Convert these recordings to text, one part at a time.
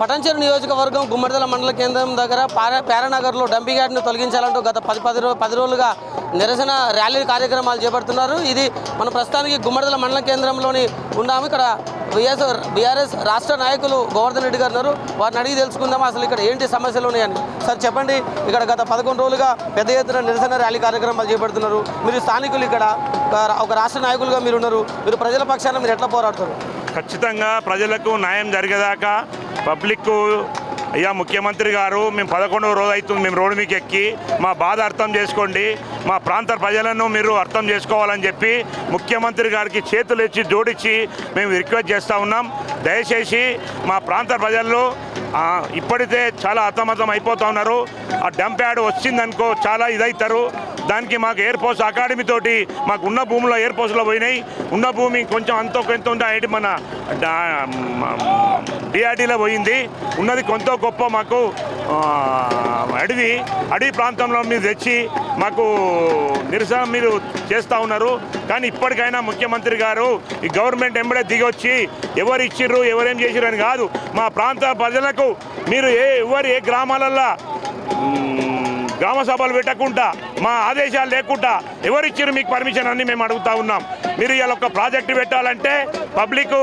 పటంచెరు నియోజకవర్గం గుమ్మడిదల మండల కేంద్రం దగ్గర పేరానగర్లో డంపింగ్ యార్డ్ను తొలగించాలంటూ గత పది పది రో పది రోజులుగా నిరసన ర్యాలీ కార్యక్రమాలు చేపడుతున్నారు. ఇది మన ప్రస్తుతానికి గుమ్మడిదల మండల కేంద్రంలోని ఉన్నాము. ఇక్కడ బిఎస్ బీఆర్ఎస్ రాష్ట్ర నాయకులు గోవర్ధన్ రెడ్డి గారు ఉన్నారు. వారిని అడిగి తెలుసుకుందాం అసలు ఇక్కడ ఏంటి సమస్యలు ఉన్నాయని. సార్ చెప్పండి. ఇక్కడ గత పదకొండు రోజులుగా పెద్ద ఎత్తున నిరసన ర్యాలీ కార్యక్రమాలు చేపడుతున్నారు. మీరు స్థానికులు ఇక్కడ ఒక- ఒక రాష్ట్ర నాయకులుగా మీరు ఉన్నారు. మీరు ప్రజల పక్షాన మీరు ఎట్లా పోరాడతారు? ఖచ్చితంగా ప్రజలకు న్యాయం జరిగేదాకా పబ్లిక్ అయ్యా ముఖ్యమంత్రి గారు మేము పదకొండవ రోజు అవుతుంది మేము రోడ్డు మీకు ఎక్కి మా బాధ అర్థం చేసుకోండి మా ప్రాంత ప్రజలను మీరు అర్థం చేసుకోవాలని చెప్పి ముఖ్యమంత్రి గారికి చేతులు ఇచ్చి జోడించి మేము రిక్వెస్ట్ చేస్తూ ఉన్నాం. దయచేసి మా ప్రాంత ప్రజల్లో ఇప్పటికే చాలా అతమతం అయిపోతూ ఉన్నారు. ఆ డంప్ యాడ్ వచ్చిందనుకో చాలా ఇదవుతారు దానికి మాకు ఎయిర్ ఫోర్స్ అకాడమీ తోటి మాకు ఉన్న భూమిలో ఎయిర్ ఫోర్స్లో పోయినాయి. ఉన్న భూమి కొంచెం అంతో కొంత ఉంటే అయితే మన డిఆర్డీలో పోయింది. ఉన్నది కొంత గొప్ప మాకు అడవి. అడవి ప్రాంతంలో మీరు తెచ్చి మాకు నిరసన మీరు చేస్తూ ఉన్నారు. కానీ ఇప్పటికైనా ముఖ్యమంత్రి గారు ఈ గవర్నమెంట్ ఎంబడే దిగొచ్చి ఎవరు ఇచ్చిర్రు ఎవరేం చేసిర్రు అని కాదు. మా ప్రాంత ప్రజలకు మీరు ఏ ఎవరు ఏ గ్రామాలల్లో గ్రామ సభలు పెట్టకుండా మా ఆదేశాలు లేకుండా ఎవరిచ్చారు మీకు పర్మిషన్ అని మేము అడుగుతా ఉన్నాం. మీరు ఇలా ఒక ప్రాజెక్టు పెట్టాలంటే పబ్లిక్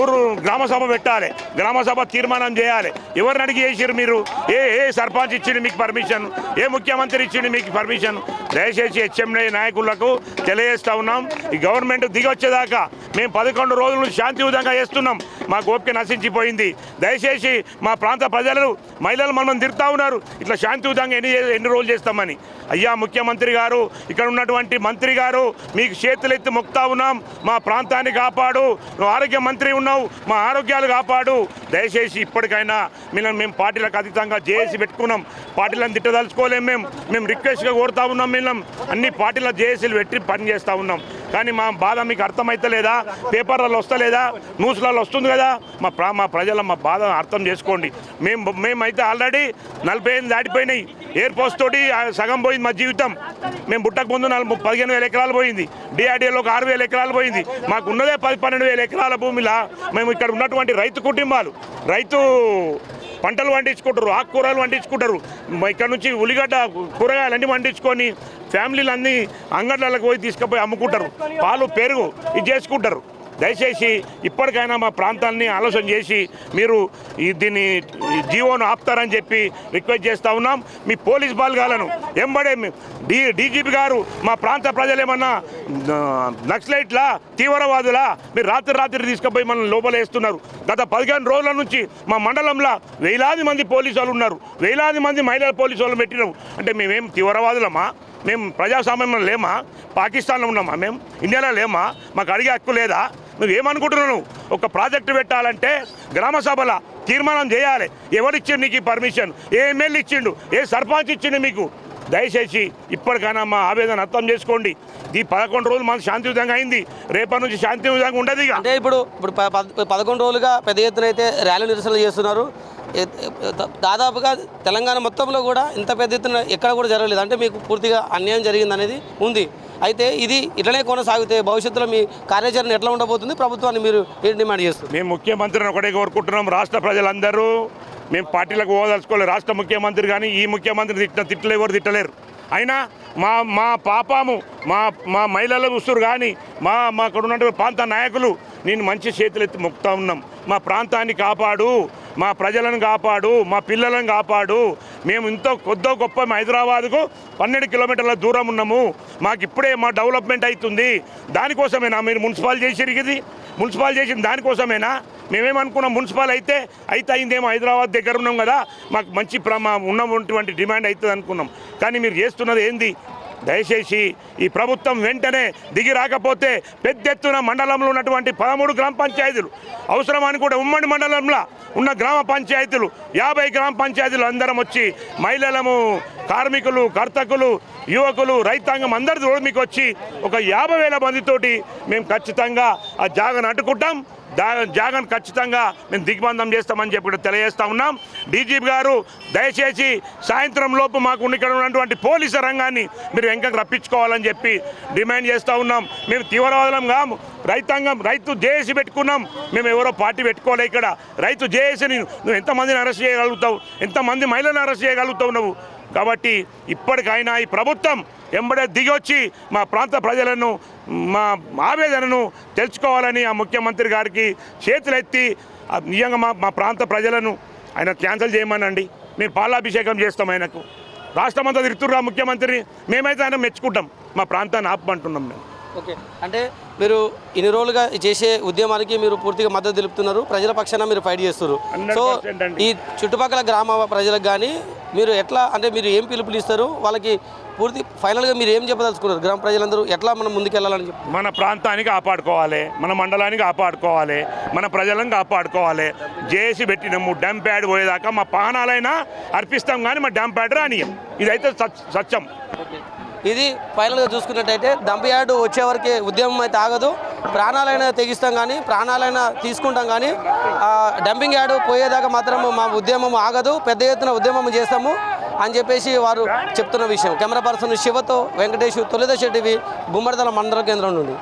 ఊరు గ్రామసభ పెట్టాలి. గ్రామసభ తీర్మానం చేయాలి. ఎవరిని అడిగి చేసిరు మీరు? ఏ ఏ సర్పంచ్ ఇచ్చిండు మీకు పర్మిషన్? ఏ ముఖ్యమంత్రి ఇచ్చిండు మీకు పర్మిషన్? దయచేసి హెచ్ఎంఏ నాయకులకు తెలియజేస్తా ఉన్నాం. ఈ గవర్నమెంట్ దిగొచ్చేదాకా మేము పదకొండు రోజులు శాంతియుతంగా చేస్తున్నాం. మా గోపిక నశించిపోయింది. దయచేసి మా ప్రాంత ప్రజలు మహిళలు మనం తిరుగుతా ఉన్నారు. ఇట్లా శాంతియుతంగా ఎన్ని ఎన్ని రోజులు చేస్తామని. అయ్యా ముఖ్యమంత్రి గారు ఇక్కడ ఉన్నటువంటి మంత్రి గారు మీకు చేతులెత్తి మొక్తా ఉన్నాం. మా ప్రాంతాన్ని కాపాడు. నువ్వు ఆరోగ్య మంత్రి ఉన్నావు. మా ఆరోగ్యాలు కాపాడు. దయచేసి ఇప్పటికైనా మిమ్మల్ని మేము పార్టీలకు అతీతంగా జేఏసీ పెట్టుకున్నాం. పార్టీలను తిట్టదలుచుకోలేం మేము. మేము రిక్వెస్ట్గా కోరుతా ఉన్నాం మేము అన్ని పార్టీల జేఏసీలు పెట్టి పని చేస్తూ ఉన్నాం. కానీ మా బాధ మీకు అర్థమైతలేదా? పేపర్లలో వస్తలేదా? న్యూస్లలో వస్తుంది కదా. మా ప్రా మా ప్రజల మా బాధ అర్థం చేసుకోండి. మేము మేమైతే ఆల్రెడీ నలభై ఐదు దాటిపోయినాయి. ఎయిర్ ఫోర్స్ తోటి ఆ సగం పోయింది మా జీవితం. మేము బుట్టక ముందు నలభై పదిహేను వేల ఎకరాలు పోయింది. డిఆర్డీఏలో ఒక ఆరు వేల ఎకరాలు పోయింది. మాకు ఉన్నదే పది పన్నెండు వేల ఎకరాల భూమిలా మేము ఇక్కడ ఉన్నటువంటి రైతు కుటుంబాలు. రైతు పంటలు పండించుకుంటారు ఆకుకూరలు పండించుకుంటారు. ఇక్కడ నుంచి ఉల్లిగడ్డ కూరగాయలు అన్నీ పండించుకొని ఫ్యామిలీలు అన్నీ అంగడ్లకు పోయి తీసుకుపోయి అమ్ముకుంటారు. పాలు పెరుగు ఇది చేసుకుంటారు. దయచేసి ఇప్పటికైనా మా ప్రాంతాన్ని ఆలోచన చేసి మీరు దీన్ని జీవోను ఆపుతారని చెప్పి రిక్వెస్ట్ చేస్తూ ఉన్నాం. మీ పోలీస్ బలగాలను ఎంబడే డీ డీజీపీ గారు మా ప్రాంత ప్రజలు ఏమన్నా నక్సలైట్లా తీవ్రవాదులా మీరు రాత్రి రాత్రి తీసుకుపోయి మనం లోపలేస్తున్నారు. గత పదిహేను రోజుల నుంచి మా మండలంలో వేలాది మంది పోలీసు వాళ్ళు ఉన్నారు. వేలాది మంది మహిళల పోలీసు వాళ్ళు పెట్టినాము అంటే మేమేం తీవ్రవాదులమా? మేము ప్రజాస్వామ్యంలో లేమా? పాకిస్తాన్లో ఉన్నామా మేము ఇండియాలో లేమా? మాకు అడిగే హక్కు లేదా? నువ్వేమనుకుంటున్నావు? ఒక ప్రాజెక్టు పెట్టాలంటే గ్రామ సభల తీర్మానం చేయాలి. ఎవరిచ్చిండు నీకు ఈ పర్మిషన్ ఏ ఎమ్మెల్యే ఇచ్చిండు? ఏ సర్పంచ్ ఇచ్చిండు మీకు దయచేసి ఇప్పటికైనా మా ఆవేదన అర్థం చేసుకోండి. ఈ పదకొండు రోజులు మనకు శాంతియుతంగా అయింది. రేపటి నుంచి శాంతియుతంగా ఉండదు ఇక. అంటే ఇప్పుడు ఇప్పుడు పదకొండు రోజులుగా పెద్ద ఎత్తున అయితే ర్యాలీ నిరసనలు చేస్తున్నారు. దాదాపుగా తెలంగాణ మొత్తంలో కూడా ఇంత పెద్ద ఎత్తున ఎక్కడ కూడా జరగలేదు. అంటే మీకు పూర్తిగా అన్యాయం జరిగింది అనేది ఉంది. అయితే ఇది ఇట్లనే కొనసాగితే భవిష్యత్తులో మీ కార్యాచరణ ఎట్లా ఉండబోతుంది? ప్రభుత్వాన్ని మీరు ఏం డిమాండ్ చేస్తారు మేము ముఖ్యమంత్రిని ఒకటే కోరుకుంటున్నాం రాష్ట్ర ప్రజలందరూ. మేము పార్టీలకు ఓదలుచుకోలేదు రాష్ట్ర ముఖ్యమంత్రి కానీ ఈ ముఖ్యమంత్రి తిట్టిన తిట్టలేవారు ఎవరు తిట్టలేరు. అయినా మా మా పాపము మా మా మహిళలు చూస్తురు కానీ మా మా ఉన్నటువంటి ప్రాంత నాయకులు నేను మంచి చేతులు ఎత్తి మొక్కుతా ఉన్నాం. మా ప్రాంతాన్ని కాపాడు. మా ప్రజలను కాపాడు మా పిల్లలను కాపాడు. మేము ఇంత కొద్ద గొప్ప హైదరాబాద్కు పన్నెండు కిలోమీటర్ల దూరం ఉన్నాము. మాకు ఇప్పుడే మా డెవలప్మెంట్ అవుతుంది. దానికోసమేనా మీరు మున్సిపాల్ చేసిరు ఇది? మున్సిపాల్ చేసిన దానికోసమేనా? మేమేమనుకున్నాం మున్సిపాల్ అయితే అయితే అయిందేమో హైదరాబాద్ దగ్గర ఉన్నాం కదా. మాకు మంచి ప్రమా ఉన్నటువంటి డిమాండ్ అవుతుంది అనుకున్నాం. కానీ మీరు చేస్తున్నది ఏంది? దయచేసి ఈ ప్రభుత్వం వెంటనే దిగి రాకపోతే పెద్ద ఎత్తున మండలంలో ఉన్నటువంటి పదమూడు గ్రామ పంచాయతీలు. అవసరమని కూడా ఉమ్మడి మండలంలో ఉన్న గ్రామ పంచాయతీలు యాభై గ్రామ పంచాయతీలు అందరం వచ్చి మహిళలము కార్మికులు కర్తకులు యువకులు రైతాంగం అందరి రోడ్డు మీకు వచ్చి ఒక యాభై వేల మందితోటి మేము ఖచ్చితంగా ఆ జాగను అడ్డుకుంటాం. దా- జాగన్ ఖచ్చితంగా మేము దిగ్బంధం చేస్తామని చెప్పి తెలియజేస్తా ఉన్నాం. డీజీపీ గారు దయచేసి సాయంత్రం లోపు మాకు ఇక్కడ ఉన్నటువంటి పోలీసు రంగాన్ని మీరు వెంకకు రప్పించుకోవాలని చెప్పి డిమాండ్ చేస్తూ ఉన్నాం. మేము తీవ్రవాదులం కాము. రైతాంగం రైతు జేఏసీ పెట్టుకున్నాం. మేము ఎవరో పార్టీ పెట్టుకోలే ఇక్కడ. రైతు జేఏసీని నువ్వు ఎంతమందిని అరెస్ట్ చేయగలుగుతావు? ఎంతమంది మహిళలను అరెస్ట్ చేయగలుగుతావు నువ్వు? కాబట్టి ఇప్పటికైనా ఈ ప్రభుత్వం ఎంబడే దిగొచ్చి మా ప్రాంత ప్రజలను మా ఆవేదనను తెలుసుకోవాలని ఆ ముఖ్యమంత్రి గారికి చేతులెత్తి ఆ నిజంగా మా మా ప్రాంత ప్రజలను ఆయన క్యాన్సిల్ చేయమనండి. మేము పాలాభిషేకం చేస్తాం ఆయనకు. రాష్ట్రమంతా తిరుగుతుర్రా ముఖ్యమంత్రిని. మేమైతే ఆయన మెచ్చుకుంటాం. మా ప్రాంతాన్ని ఆపమంటున్నాం మేము. ఓకే. అంటే మీరు ఇన్ని రోజులుగా చేసే ఉద్యమానికి మీరు పూర్తిగా మద్దతు తెలుపుతున్నారు. ప్రజల పక్షాన మీరు ఫైట్ చేస్తున్నారు. సో 100% అండి. ఈ చుట్టుపక్కల గ్రామ ప్రజలకు కానీ మీరు ఎట్లా అంటే మీరు ఏం పిలుపునిస్తారు వాళ్ళకి పూర్తి ఫైనల్గా మీరు ఏం చెప్పదలుచుకున్నారు? గ్రామ ప్రజలందరూ ఎట్లా మనం ముందుకెళ్ళాలని చెప్పి? మన ప్రాంతానికి కాపాడుకోవాలి. మన మండలానికి కాపాడుకోవాలి. మన ప్రజలను కాపాడుకోవాలి. జేసి పెట్టినాము డంప్ ప్యాడ్ పోయేదాకా మా పానాలైనా అర్పిస్తాం కానీ మా డంప్ ప్యాడ్ రానియం ఇదైతే సత్- సత్యం. ఇది ఫైనల్గా చూసుకున్నట్టయితే దంపయాడు యార్డు వచ్చే వరకే ఉద్యమం అయితే ఆగదు. ప్రాణాలైనా తెగిస్తాం కానీ ప్రాణాలైనా తీసుకుంటాం కానీ డంపింగ్ యార్డు పోయేదాకా మాత్రం మా ఉద్యమం ఆగదు. పెద్ద ఎత్తున ఉద్యమం చేస్తాము అని చెప్పేసి వారు చెప్తున్న విషయం. కెమెరా పర్సన్ శివతో వెంకటేష్ తొలిదశ టీవీ గుమ్మడిదల మండల కేంద్రం నుండి.